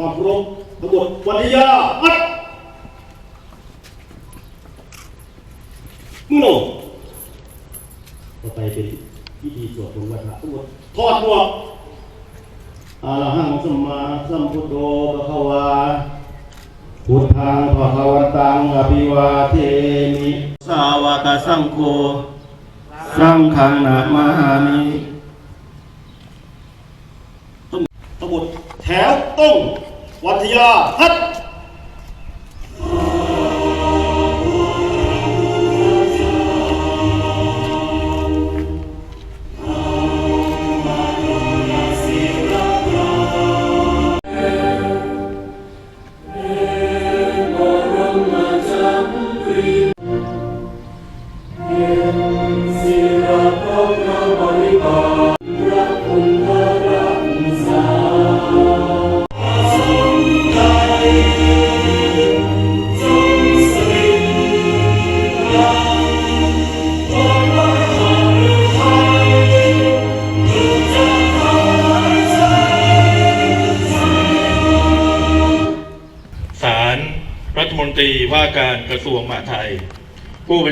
ความเคารพทั้งหมดวันยาอัดมือลงต่อไปเป็นพิธีสวดลงวัฏทั้งหมดถอดหมวกอะระหังสัมมาสัมพุทโธภะคะวาพุทธังภะคะวันตังอภิวาเทมิสาวกสังโฆสังฆังนะมามิทั้งหมดแถวต้อง วัทยาฮัด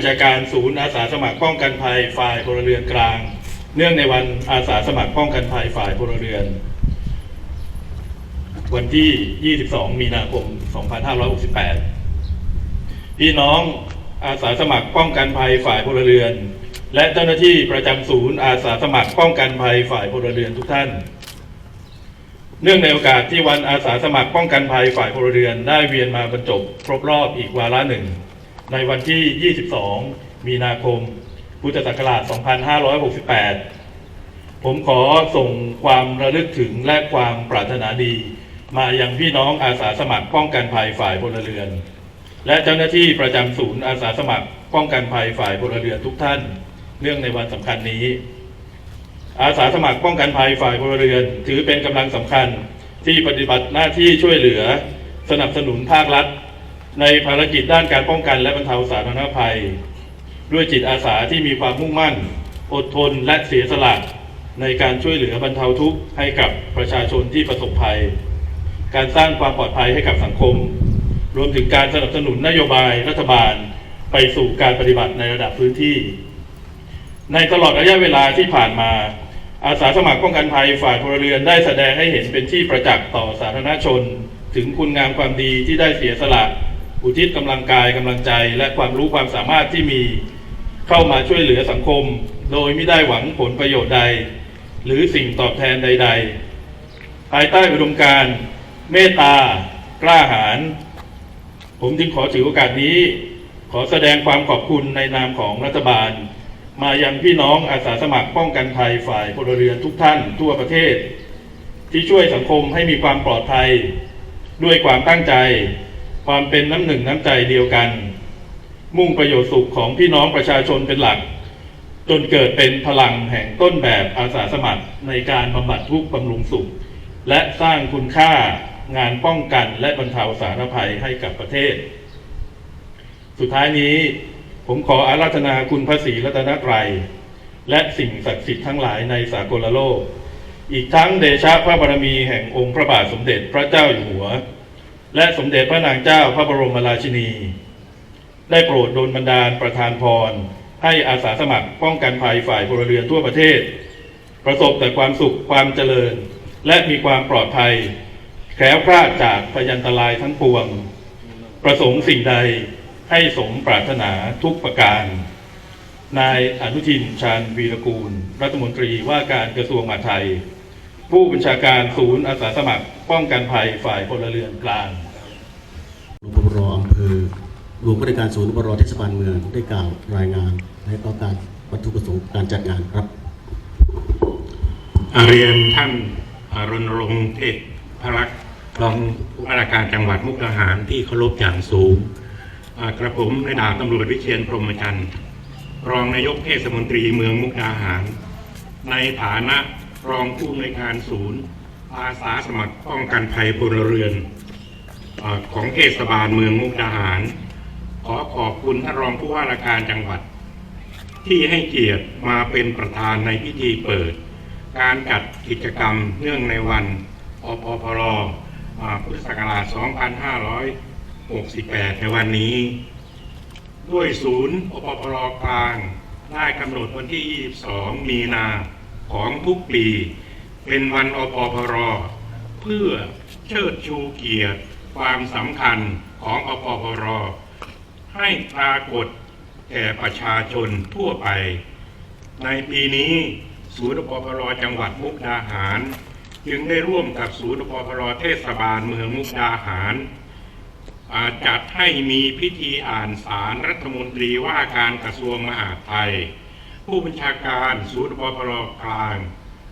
ชาการศูนย์อาสาสมัครป้องกันภัยฝ่ายพลเรือนกลาง เนื่องในวันอาสาสมัครป้องกันภัยฝ่ายพลเรือน วันที่ 22 มีนาคม 2568 พี่น้องอาสาสมัครป้องกันภัยฝ่ายพลเรือน และเจ้าหน้าที่ประจำศูนย์อาสาสมัครป้องกันภัยฝ่ายพลเรือนทุกท่าน เนื่องในโอกาสที่วันอาสาสมัครป้องกันภัยฝ่ายพลเรือน ได้เวียนมาบรรจบครบรอบอีกวาระหนึ่ง ในวันที่ 22 มีนาคม พุทธศักราช 2568 ผมขอส่งความระลึกถึงและความปรารถนาดี มายังพี่น้องอาสาสมัครป้องกันภัยฝ่ายพลเรือน และเจ้าหน้าที่ประจำศูนย์อาสาสมัครป้องกันภัยฝ่ายพลเรือนทุกท่าน เนื่องในวันสำคัญนี้ อาสาสมัครป้องกันภัยฝ่ายพลเรือน ถือเป็นกำลังสำคัญที่ปฏิบัติหน้าที่ช่วยเหลือ สนับสนุนภาครัฐ ในภารกิจด้านการป้องกันและบรรเทาสาธารณภัย ด้วยจิตอาสาที่มีความมุ่งมั่น อดทนและเสียสละในการช่วยเหลือบรรเทาทุกข์ให้กับประชาชนที่ประสบภัย การสร้างความปลอดภัยให้กับสังคม รวมถึงการสนับสนุนนโยบายรัฐบาล ไปสู่การปฏิบัติในระดับพื้นที่ ในตลอดระยะเวลาที่ผ่านมา อาสาสมัครป้องกันภัยฝ่ายพลเรือนได้แสดงให้เห็นเป็นที่ประจักษ์ต่อสาธารณชน ถึงคุณงามความดีที่ได้เสียสละ อุทิศกำลังกายกำลังใจ และความรู้ความสามารถที่มีเข้ามาช่วยเหลือสังคม โดยไม่ได้หวังผลประโยชน์ใด หรือสิ่งตอบแทนใด ๆ ภายใต้อุดมการเมตตากล้าหาญผมจึงขอถือโอกาสนี้ ขอแสดงความขอบคุณในนามของรัฐบาล มายังพี่น้องอาสาสมัครป้องกันภัยฝ่ายพลเรือนทุกท่านทั่วประเทศ ที่ช่วยสังคมให้มีความปลอดภัย ด้วยความตั้งใจ ความเป็นน้ำหนึ่งน้ำใจเดียวกัน มุ่งประโยชน์สุขของพี่น้องประชาชนเป็นหลัก จนเกิดเป็นพลังแห่งต้นแบบอาสาสมัครในการบำบัดทุกข์บำรุงสุข และสร้างคุณค่างานป้องกันและบรรเทาสาธารณภัยให้กับประเทศ สุดท้ายนี้ผมขออาราธนาคุณพระศรีรัตนตรัย และสิ่งศักดิ์สิทธิ์ทั้งหลายในสากลโลก อีกทั้งเดชะพระบารมีแห่งองค์พระบาทสมเด็จพระเจ้าอยู่หัว และสมเด็จพระนางเจ้าพระบรมราชินี ได้โปรดโดนบันดาลประทานพร ให้อาสาสมัครป้องกันภัยฝ่ายพลเรือนทั่วประเทศ ประสบแต่ความสุขความเจริญ และมีความปลอดภัย แคล้วคลาดจากพยันตรายทั้งปวง ประสงค์สิ่งใดให้สมปรารถนาทุกประการ นายอนุทินชาญวีรกูล รัฐมนตรีว่าการกระทรวงมหาดไทย ผู้บัญชาการศูนย์อาสาสมัคร ป้องกันภัยฝ่ายพลเรือนกลางหลวงพบรอำเภอรวมผู้ในวยการศูนย์พบรเทศบาลเมืองได้กล่าวรายงาน และก็การวัตถุประสงค์การจัดงานครับอ่าเรียนท่านอ่ารณรงค์เทพพรักษ์รองผู้ว่าราชการจังหวัดมุกดาหารที่เคารพอย่างสูงอ่ากระผมในดาบตำรวจวิเชียนพรหมจันทร์รองนายกเทศมนตรีเมืองมุกดาหาร ในฐานะรองผู้อำนวยการศูนย์ อาสาสมัครป้องกันภัยพลเรือนอของเทศบาลเมืองมุกดาหาร ขอขอบคุณท่านรองผู้ว่าราชการจังหวัด ที่ให้เกียรติมาเป็นประธานในพิธีเปิด การจัดกิจกรรมเนื่องในวันอพพรพุทธศักราช 2568 ในวันนี้ ด้วยศูนย์อปปรกลาง ได้กำหนดวันที่ 22 มีนาของทุกปี เป็นวันอปปรเพื่อเชิดชูเกียรติความสำคัญของอปปรให้ปรากฏแก่ประชาชนทั่วไป ในปีนี้ศูนย์อปปรจังหวัดมุกดาหาร จึงได้ร่วมกับศูนย์อปปรเทศบาลเมืองมุกดาหารจัดให้มีพิธีอ่านสารรัฐมนตรีว่าการกระทรวงมหาดไทย ผู้บัญชาการศูนย์อปปรกลาง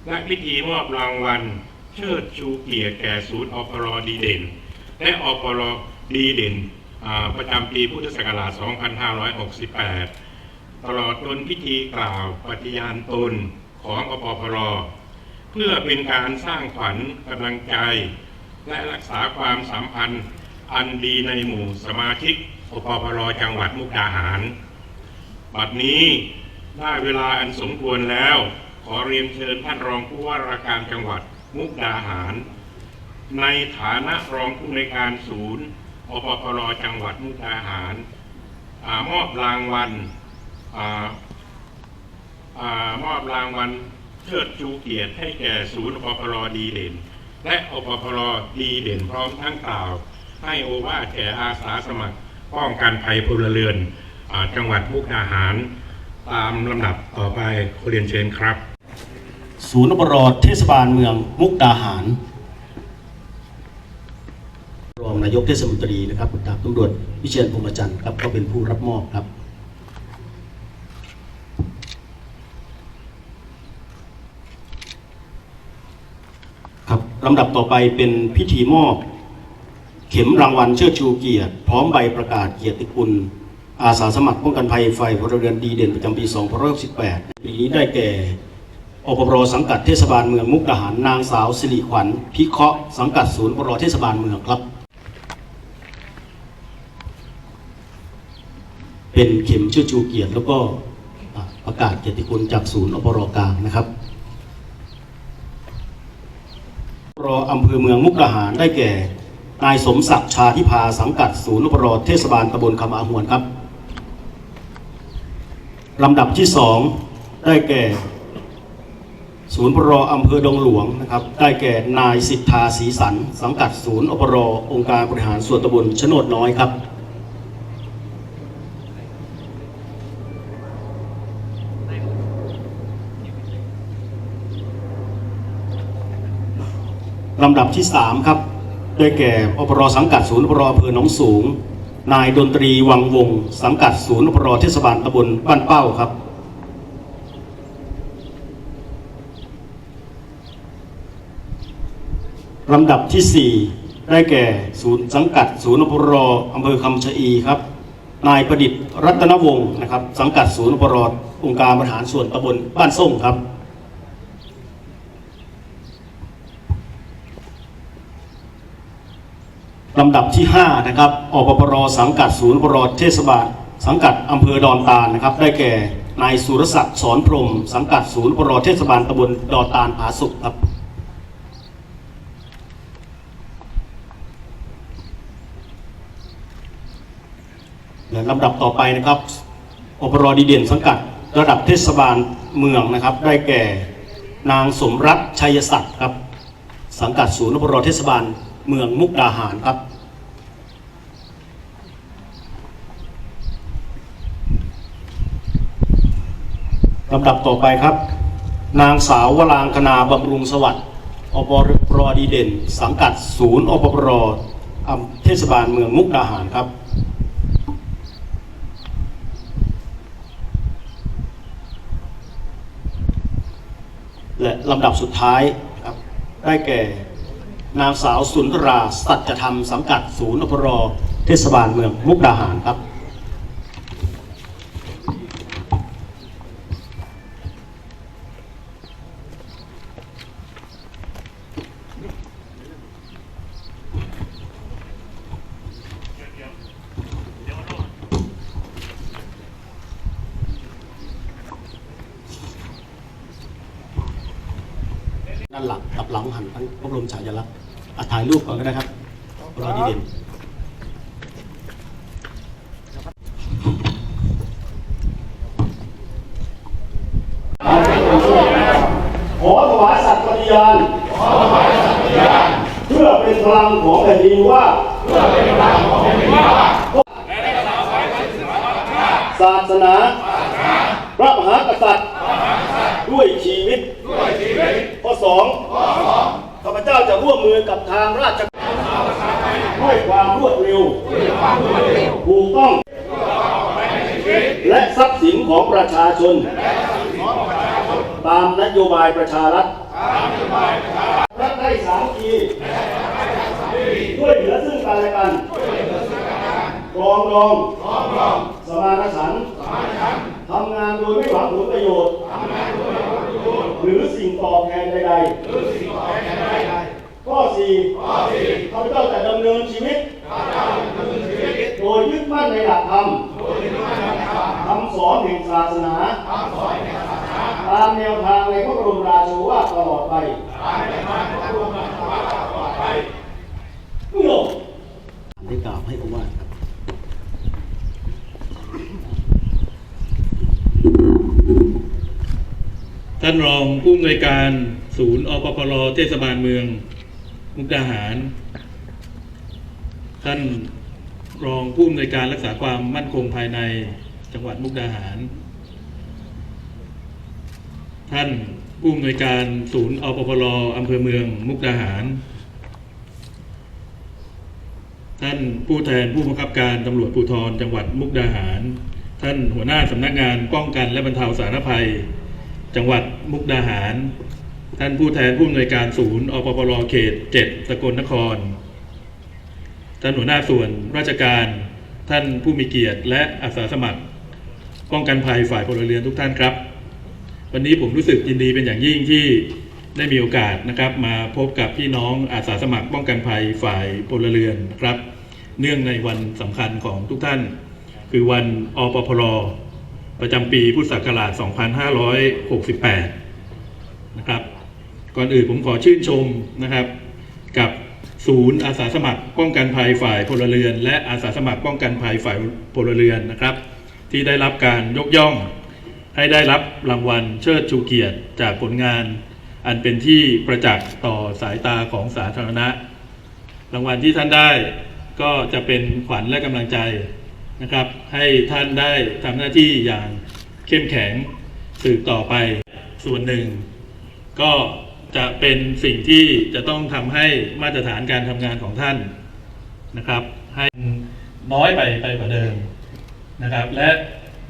และพิธีมอบรางวัล เชิดชูเกียรติแก่ศูนย์อปรดีเด่น และอปรดีเด่นประจำปีพุทธศักราช 2568 ตลอดจนพิธีกล่าวปฏิญาณตนของอปปรเพื่อเป็นการสร้างขวัญกำลังใจ และรักษาความสัมพันธ์อันดีในหมู่สมาชิกอปปรจังหวัดมุกดาหาร บัดนี้ได้เวลาอันสมควรแล้ว ขอเรียนเชิญท่านรองผู้ว่าราชการจังหวัดมุกดาหาร ในฐานะรองผู้ในการศูนย์อปปรจังหวัดมุกดาหารอมอบรางวัลออมอบรางวัลเชิดชูเกียรติให้แก่ศูนย์อปปรดีเด่น และอปปรดีเด่นพร้อมทั้งกล่าว ให้โอวาทแก่อาสาสมัครป้องกันภัยพลเรือนอจังหวัดมุกดาหาร ตามลำดับต่อไปขอเรียนเชิญครับ ศูนย์อปรเทศบาลเมืองมุกดาหาร รองนายกเทศมนตรีนะครับดาบตำรวจวิเชียนพรหมจันทร์ครับก็เป็นผู้รับมอบครับครับลำดับต่อไปเป็นพิธีมอบ เข็มรางวัลเชิดชูเกียรติ พร้อมใบประกาศเกียรติคุณ อาสาสมัครป้องกันภัยไฟพลเรือนดีเด่นประจำปี 2568ปีนี้ได้แก่ อปปรสังกัดเทศบาลเมืองมุกดาหารนางสาวสิริขวัญพิเคราะห์สังกัดศูนย์อปปรเทศบาลเมืองครับ เป็นเข็มเชื่อชูเกียรติแล้วก็ประกาศเกียรติคุณจากศูนย์อปปรกลางนะครับรออำเภอเมืองมุกดาหารได้แก่ นายสมศักดิ์ชาทิพาสังกัดศูนย์อปรเทศบาลตำบลคำอาหวนครับลำดับที่สองได้แก่ ศูนย์ปรอำเภอดงหลวงนะครับ ได้แก่นายสิทธาศรีสัน สังกัดศูนย์อปรองค์การบริหารส่วนตำบลชนดน้อยครับ ลำดับที่สามครับ ได้แก่อปรสังกัดศูนย์อปรอำเภอหนองสูง นายดนตรีวังวง สังกัดศูนย์อปรเทศบาลตำบลบ้านเป้าครับ ลำดับที่ 4 ได้แก่ศูนย์สังกัด ศูนย์อปรออำเภอคำชะอีครับ นายประดิษฐ์รัตนวงศ์นะครับ สังกัดศูนย์อปรอองค์การบริหารส่วนตำบลบ้านส่งครับลำดับที่ 5 นะครับอปปรสังกัดศูนย์อปรเทศบาล สังกัดอำเภอดอนตาลนะครับ ได้แก่นายสุรศักดิ์สอนพรหมสังกัดศูนย์อปรเทศบาลตำบลดอนตาลผาสุกครับ ละลำดับต่อไปนะครับอปรดีเด่นสังกัด ระดับเทศบาลเมืองนะครับ ได้แก่นางสมรัตชัยศักดิ์ครับ สังกัดศูนย์อปรเทศบาลเมืองมุกดาหารครับลำดับต่อไปครับ นางสาววรางคณาบำรุงสวัสดิ์อปรดีเด่น สังกัดศูนย์อปปรอเทศบาลเมืองมุกดาหารครับ และลำดับสุดท้ายครับได้แก่ นางสาวสุนทรา สัจธรรมสังกัดศูนย์อพรเทศบาลเมืองมุกดาหารครับ ด้านหลังกับหลังหันทั้งพระบรมฉายาลักษณ์อะถ่ายรูปก่อนก็ได้ครับ เด่นขอถวายสัตย์ปฏิญาณเพื่อเป็นพลังของแผ่นดินว่า ศาสนา พระมหากษัตริย์ ด้วยชีวิต ข้อสองข้าพเจ้าจะร่วมมือกับทางราชการด้วยความรวดเร็ว ถูกต้อง และทรัพย์สินของประ ชน ตามนโยบายประชารัฐได้สามัคคีด้วยเหลือซึ่งกันและกันปรองดอง สมานฉันท์ทำงานโดยไม่หวังผลประโยชน์ หรือสิ่งตอบแทนใดๆข้อสี่ข้าพเจ้าจะดำเนินชีวิต โดยยึดมั่นในหลักธรรมคำ สอนแห่งศาสนาตามแนวทางในพระบรมราโชวาทตลอดไปเมื่อได้กล่าวให้ผมว่าสครับท่านรองผู้อำนวยการศูนย์อปพลเทศบาลเมือง มุกดาหาร ท่านรองผู้อำนวยการรักษาความมั่นคงภายในจังหวัดมุกดาหาร ท่านผู้อำนวยการศูนย์อปพลอำเภอเมืองมุกดาหาร ท่านผู้แทนผู้บังคับการตำรวจภูธรจังหวัดมุกดาหาร ท่านหัวหน้าสำนักงานป้องกันและบรรเทาสาธารณภัย จังหวัดมุกดาหาร ท่านผู้แทนผู้อำนวยการศูนย์อปปรเขต 7 สกลนคร ท่านหัวหน้าส่วนราชการ ท่านผู้มีเกียรติและอาสาสมัคร ป้องกันภัยฝ่ายพลเรือนทุกท่านครับ วันนี้ผมรู้สึกยินดีเป็นอย่างยิ่งที่ได้มีโอกาสนะครับ มาพบกับพี่น้องอาสาสมัครป้องกันภัยฝ่ายพลเรือนนะครับ เนื่องในวันสำคัญของทุกท่าน คือวันอปพรประจำปีพุทธศักราช 2568 นะครับ ก่อนอื่นผมขอชื่นชมนะครับ กับศูนย์อาสาสมัครป้องกันภัยฝ่ายพลเรือน และอาสาสมัครป้องกันภัยฝ่ายพลเรือนนะครับ ที่ได้รับการยกย่อง ให้ได้รับรางวัลเชิดชูเกียรติจากผลงาน อันเป็นที่ประจักษ์ต่อสายตาของสาธารณะ รางวัลที่ท่านได้ก็จะเป็นขวัญและกำลังใจนะครับ ให้ท่านได้ทำหน้าที่อย่างเข้มแข็งสืบต่อไปส่วนหนึ่ง ก็จะเป็นสิ่งที่จะต้องทำให้มาตรฐานการทำงานของท่านนะครับ ให้น้อยไปไปกว่าเดิมนะครับและ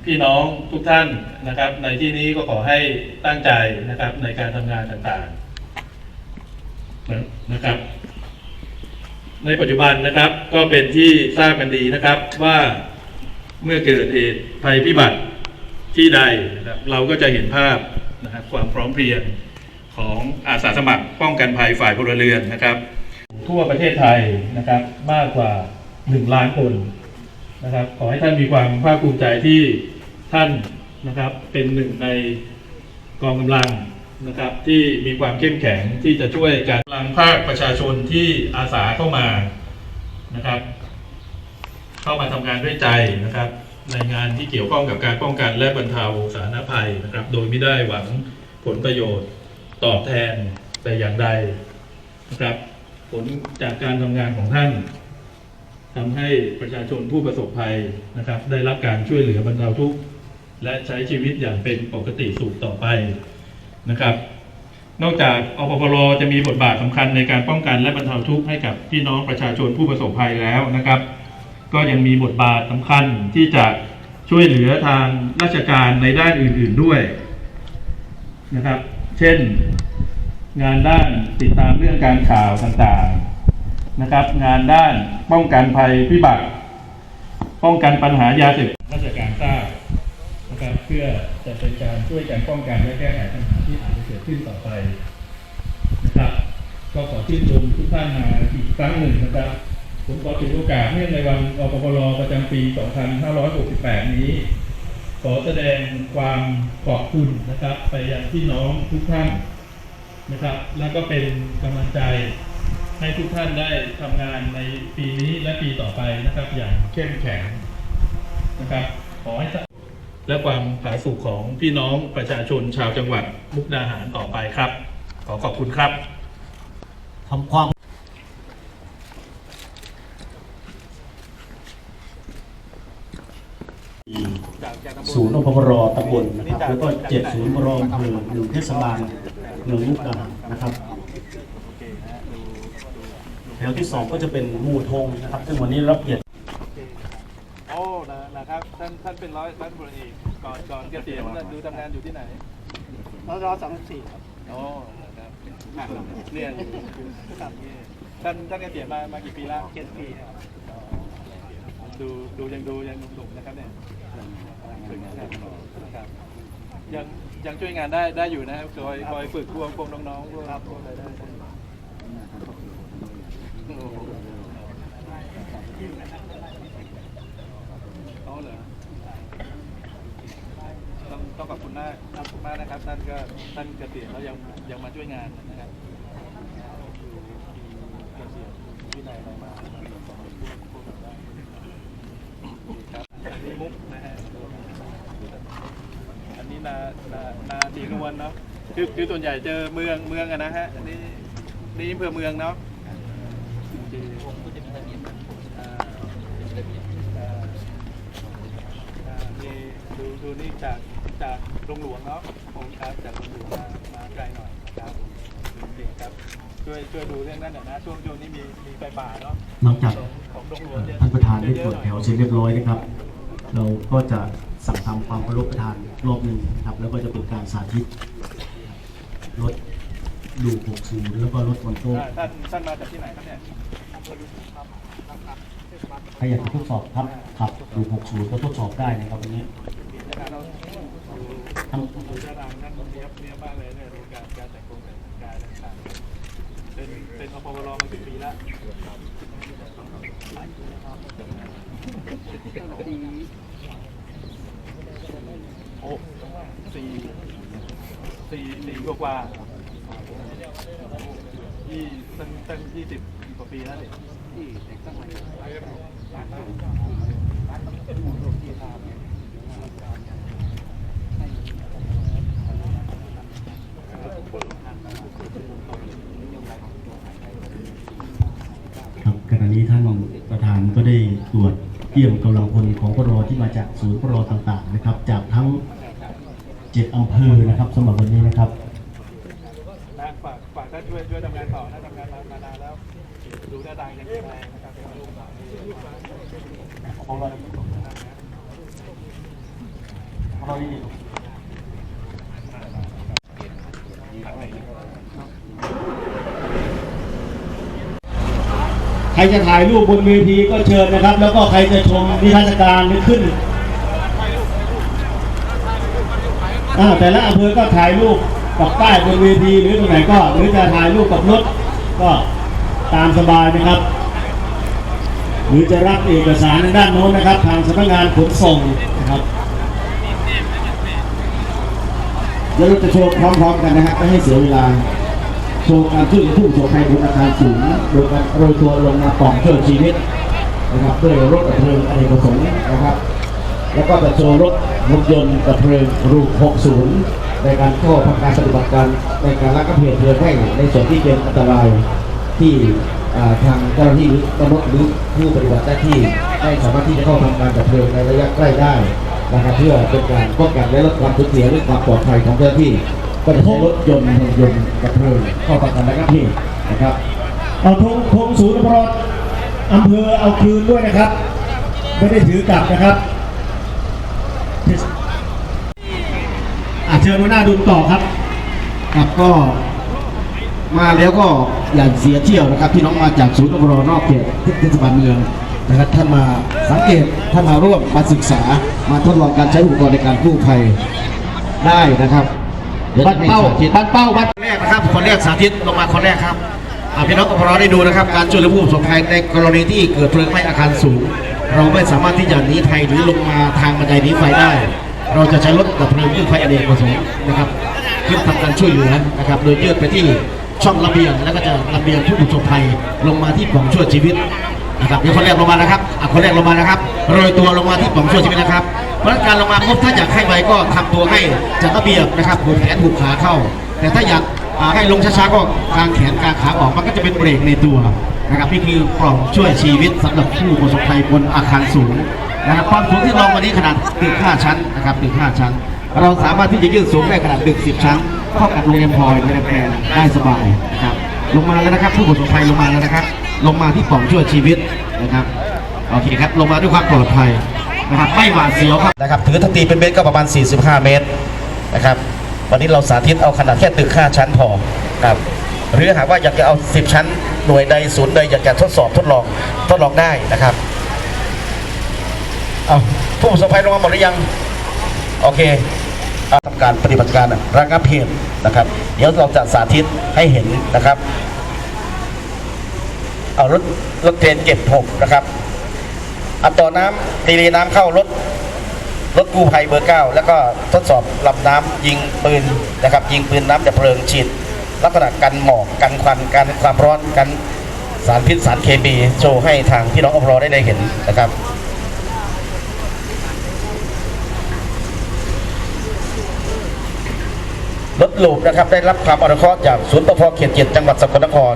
พี่น้องทุกท่านนะครับ ในที่นี้ก็ขอให้ตั้งใจนะครับในการทำงานต่างๆนะครับ ในปัจจุบันนะครับก็เป็นที่ทราบกันดีนะครับว่าเมื่อเกิดเหตุภัยพิบัติที่ใดนะครับเราก็จะเห็นภาพนะครับความพร้อมเพรียงของอาสาสมัครป้องกันภัยฝ่ายพลเรือนนะครับ ทั่วประเทศไทยนะครับมากกว่า 1 ล้านคนนะครับขอให้ท่านมีความภาคภูมิใจที่ ท่านนะครับเป็นหนึ่งในกองกำลังนะครับที่มีความเข้มแข็งที่จะช่วยการพลังภาคประชาชนที่อาสาเข้ามานะครับ เข้ามาทำงานด้วยใจนะครับในงานที่เกี่ยวข้องกับการป้องกันและบรรเทาสาธารณภัยนะครับ โดยไม่ได้หวังผลประโยชน์ตอบแทนแต่อย่างใดนะครับ ผลจากการทำงานของท่านทำให้ประชาชนผู้ประสบภัยนะครับ ได้รับการช่วยเหลือบรรเทาทุกข์ และใช้ชีวิตอย่างเป็นปกติสุขต่อไปนะครับ นอกจากอปพรจะมีบทบาทสำคัญในการป้องกันและบรรเทาทุกข์ให้กับพี่น้องประชาชนผู้ประสบภัยแล้วนะครับ ก็ยังมีบทบาทสำคัญที่จะช่วยเหลือทางราชการในด้านอื่น ๆด้วยนะครับ เช่นงานด้านติดตามเรื่องการข่าวต่างๆนะครับ งานด้านป้องกันภัยพิบัติ ป้องกันปัญหายาเสพติดราชการทราบ นะครับเพื่อจะเป็นการช่วยกันป้องกันและแก้ไขปัญหาที่อาจจะเกิดขึ้นต่อไปนะครับ ก็ขอชื่นชมทุกท่านมาอีกครั้งหนึ่งนะครับผมขอถือโอกาสเนื่องในวันอปปรประจำปี 2568 นี้ ขอแสดงความขอบคุณนะครับ ไปยังพี่น้องทุกท่านนะครับ แล้วก็เป็นกำลังใจให้ทุกท่านได้ทำงานในปีนี้และปีต่อไปนะครับ อย่างเข้มแข็งนะครับ ขอให้ และความผาสุกของพี่น้องประชาชนชาวจังหวัดมุกดาหารต่อไปครับ ขอขอบคุณครับทำความศูนย์อพรตำบลนะครับแล้วก็เจ็ดศูนย์รออำเภอหนึ่งเทศบาลเมืองมุกดาหารนะครับแถวที่สองก็จะเป็นหมู่ทงนะครับ ซึ่งวันนี้รับเกียรติ โอ้นะนะครับ ท่านท่านเป็นร้อยร้อยตำรวจเอกก่อนก่อนเกษียณท่านดูทำงานอยู่ที่ไหนรอสองสี่ครับโอ้นะครับอะเรียนอยู่ครับท่านท่านเกษียณมามากี่ปีแล้วเจ็ดปีครับดูดูยังดูยังหนุ่มๆนะครับเนี่ยฝึกนะครับนะครับยังยังช่วยงานได้ได้อยู่นะครับคอยคอยฝึกพวกพวกน้องๆพวกพวกอะไรได้ได้โอ้โหเอาเหรอต้องต้อง ขอบคุณมากขอบคุณมากนะครับ ท่านก็ท่านเกษียณแล้วยังยังมาช่วยงานนะครับดูเกษียณวินัยอะไรมาพวกพวกเราได้ครับอันนี้มุกนะฮะอันนี้นานานาสีนวลเนาะคือคือส่วนใหญ่เจอเมืองเมืองอะนะฮะอันนี้นี่อำเภอเมืองเนาะนี่ดูดูนี่จาก จากโรงหลวงเนาะผมครับจากโรงหลวงมามาไกลหน่อยนะครับโอเคครับช่วยช่วยดูเรื่องนั้นหน่อยนะช่วงช่วงนี้มีมีไฟป่าเนาะหลังจากของโรงหลวงเยอท่านประธานได้ตรวจแถวเสร็จเรียบร้อยนะครับ เราก็จะสั่งทำความเคารพประธานรอบหนึ่งนะครับ แล้วก็จะเป็นการสาธิตรถดู60แล้วก็รถบนโต๊ะอ่าท่านท่านมาจากที่ไหนครับเนี่ยใครอยากจะทดสอบครับขับดู60ก็ทดสอบได้นะครับวันนี้ ในการเราดู ทั้งดูท่าทางท่นเนี้ยบเนี้ยบมากเลยเนี่ยดูการการแต่งตัวแต่งกายต่างๆเป็นเป็นอพวรมากี่ปีแล้วโอ้สี่สี่สี่กว่ากว่ายี่ตั้งตั้งยี่สิบกว่าปีแล้วเนี่ย ครับขณะนี้ท่านประธานก็ได้ตรวจเยี่ยมกำลังพลของปรที่มาจากศูนย์ปรต่างๆนะครับ จากทั้งเจ็ดอำเภอนะครับสำหรับวันนี้นะครับนะฝากฝากท่านช่วยช่วยทำงานต่อนะทำงานมานานแล้วดูหน้าตายังแข็งแรงนะครับ ของเราของเราดี ใครจะถ่ายรูปบนเวทีก็เชิญนะครับ แล้วก็ใครจะชมนิทรรศการหรือขึ้นแต่ละอำเภอก็ถ่ายรูปกับป้ายบนเวทีหรือตรงไหนก็หรือจะถ่ายรูปกับรถก็ตามสบายนะครับ หรือจะรับเอกสารในด้านโน้นนะครับ ทางสำนักงานขนส่งนะครับแล้วเราจะโชว์พร้อมๆกันนะฮะไม่ให้เสียเวลา โชว์การช่วยผู้ประสบภัยบนอาคารสูงโดยการโรยตัวลงมาปล่องช่วยชีวิตนะครับด้วยรถดับเพลิงอเนกประสงค์นะครับ แล้วก็จะโชว์รถรถยนต์ดับเพลิงรูป60 ในการเข้าทำการปฏิบัติการในการระงับเหตุเพลิงไหม้ในส่วนที่เป็นอันตรายที่ทางเจ้าหน้าที่รือตำรวจหรือผู้ปฏิบัติหน้าที่ไม่สามารถที่จะเข้าทำการดับเพลิงในระยะใกล้ได้นะครับเพื่อเป็นการป้องกันและลดความสูญเสียและความปลอดภัยของเจ้าหน้าที่ ก็จะใช้รถยนต์ยนต์ยนต์ดับเพลิงเข้าทำการระงับเหตุนะครับเอาธงธงศูนย์ปรอำเภอเอาคืนด้วยนะครับ ไม่ได้ถือกลับนะครับอะเชิญหัวหน้าดุลต่อครับครับก็มาแล้วก็อย่าเสียเที่ยวนะครับพี่น้องมาจากศูนย์อบรนอกเขตเทศบาลเมืองนะครับท่านมาสังเกตท่านมาร่วมมาศึกษามาทดลองการใช้อุปกรณ์ในการกู้ภัยได้นะครับ บัตรเป้าให้สธิตบัตรเป้าบัตรคนแรกนะครับคนแรกสาธิตลงมาคนแรกครับอ่าพี่น้องอบรได้ดูนะครับ การช่วยเหลือผู้ประสบภัยในกรณีที่เกิดเพลิงไหม้อาคารสูง เราไม่สามารถที่จะหนีภัยหรือลงมาทางบันไดหนีไฟได้ เราจะใช้รถดับเพลิงกู้ภัยอเนกประสงค์นะครับขึ้นทำการช่วยเหลือนะครับ โดยยืดไปที่ช่องระเบียงแล้วก็จะระเบียงผู้ประสบภัยลงมาที่ปล่องช่วยชีวิต นะครับมีคนแรกลงมานะครับอะคนแรกลงมานะครับโรยตัวลงมาที่ปล่องช่วยชีวิตนะครับ เพราะฉะนั้นการลงมาปุ๊บถ้าอยากให้ไวก็ทำตัวให้จัดระเบียบนะครับผูกแขนผูกขาเข้า แต่ถ้าอยากให้ลงช้าๆก็กางแขนกางขาออกมันก็จะเป็นเบรกในตัวนะครับนี่คือปล่องช่วยชีวิตสำหรับผู้ประสบภัยบนอาคารสูงนะครับความสูงที่ลองวันนี้ขนาดตึก5ชั้นนะครับตึก5ชั้น เราสามารถที่จะยืดสูงได้ขนาดตึก10 ชั้นเข้ากับโรงแรมพลอยโรงแรมแพรได้สบายนะครับลงมาแล้วนะครับผู้ประสบภัยลงมาแล้วนะครับ ลงมาที่ป่องช่วยชีวิตนะครับโอเคครับลงมาด้วยความปลอดภัยนะครับไม่หวาดเสียวครับนะครับถือทันตีเป็นเมตรก็ประมาณ 45 เมตรนะครับวันนี้เราสาธิตเอาขนาดแค่ตึก 5 ชั้นพอครับหรือหากว่าอยากจะเอา 10 ชั้นหน่วยใดศูนย์ใดอยากจะทดสอบทดลองทดลองได้นะครับเอาผู้ประสบภัยลงมาหมดหรือยังโอเคทำการปฏิบัติการระงับเหตุนะครับ เดี๋ยวเราจะสาธิตให้เห็นนะครับ เอารถรถเทรนเก็บหกนะครับอัดต่อน้ำตีรีน้ำเข้ารถรถกู้ภัยเบอร์เก้าแล้วก็ทดสอบลำน้ำยิงปืนนะครับ ยิงปืนน้ำดับเพลิงฉีดลักษณะกันหมอกกันควันกันความร้อนกันสารพิษสารเคมีโชว์ให้ทางพี่น้องอบรได้ได้เห็นนะครับ รถหลูบนะครับได้รับความอนุเคราะห์จากศูนย์ปภเขตเจ็ดจังหวัดสกลนคร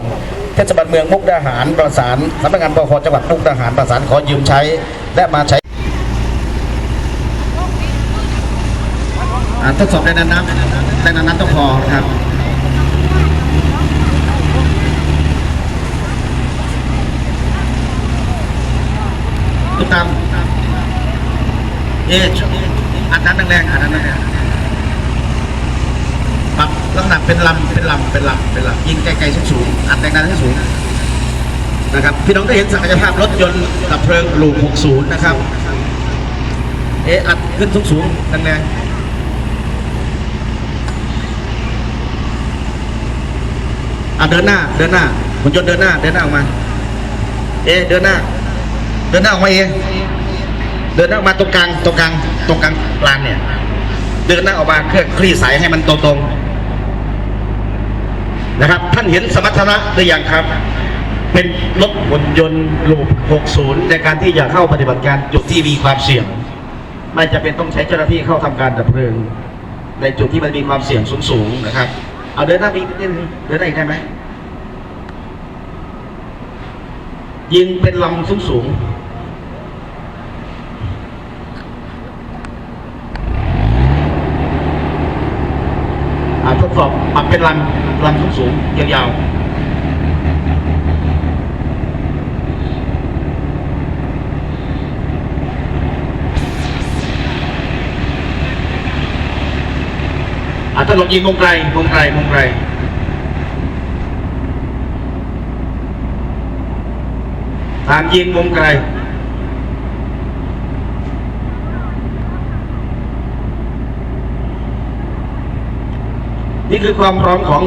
เทศบาลเมืองมุกดาหารประสานสำนักงานปภจังหวัดมุกดาหารประสานขอยืมใช้ และมาใช้อาทดสอบในน้ำน้ำในน้ำน้ำต้องพอครับตุ้มตามเอ๊ะอัดน้ำแรงๆอัดน้ำแรงๆ ลักษณะเป็นลำเป็นลำเป็นลำเป็นลำยิงไกลๆสูงๆอัดแรงดันให้สูงนะครับพี่น้องได้เห็นศักยภาพรถยนต์ดับเพลิงลูก60 นะครับเออัดขึ้นสูงๆแรงๆอะเดินหน้าเดินหน้าหุ่นยนต์เดินหน้าเดินหน้าออกมา เอเดินหน้า เดินหน้าออกมาเองเดินหน้าออกมาตรงกลางตรงกลางตรงกลางลานเนี่ย เดินหน้าออกมาเคลื่อนคลี่สายให้มันตรงๆ นะครับ ท่านเห็นสมรรถนะหรือยังครับ เป็นรถหุ่นยนต์ลูป60 ในการที่จะเข้าปฏิบัติการจุดที่มีความเสี่ยง ไม่จะเป็นต้องใช้เจ้าหน้าที่เข้าทำการดับเพลิง ในจุดที่มันมีความเสี่ยงสูงๆนะครับ เอาเดินหน้าไปนิดนึงเดินหน้าอีกได้ไหมยิงเป็นลำสูงๆ อ่าทดสอบปรับ เป็นลำลำสูงสูงยาวๆอ่าถ้าลงยิงวงไกลวงไกลวงไกลทางยิงวงไกล นี่คือความพร้อมของ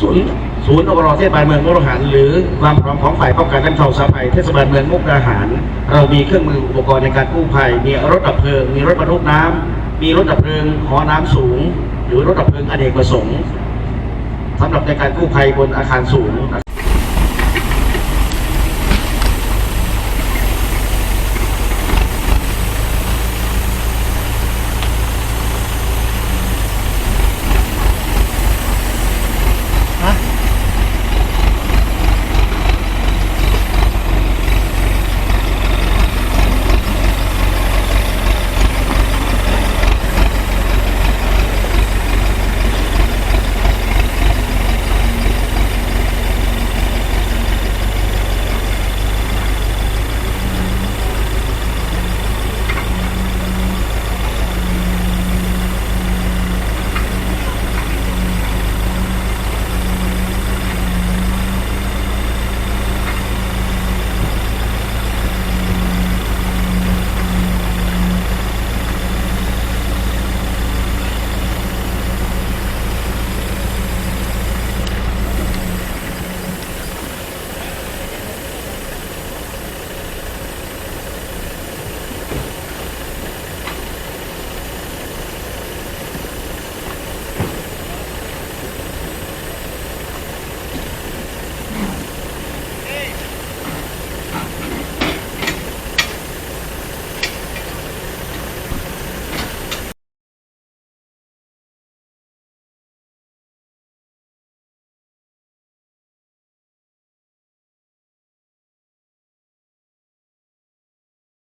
ศูนย์ศูนย์อบรเทศบาลเมืองมุกดาหาร หรือความพร้อมของฝ่ายป้องกันและบรรเทาสาภัยเทศบาลเมืองมุกดาหาร เรามีเครื่องมืออุปกรณ์ในการกู้ภัย มีรถดับเพลิง มีรถบรรทุกน้ำมีรถดับเพลิงหอน้ำสูง หรือรถดับเพลิงอเนกประสงค์สำหรับในการกู้ภัยบนอาคารสูง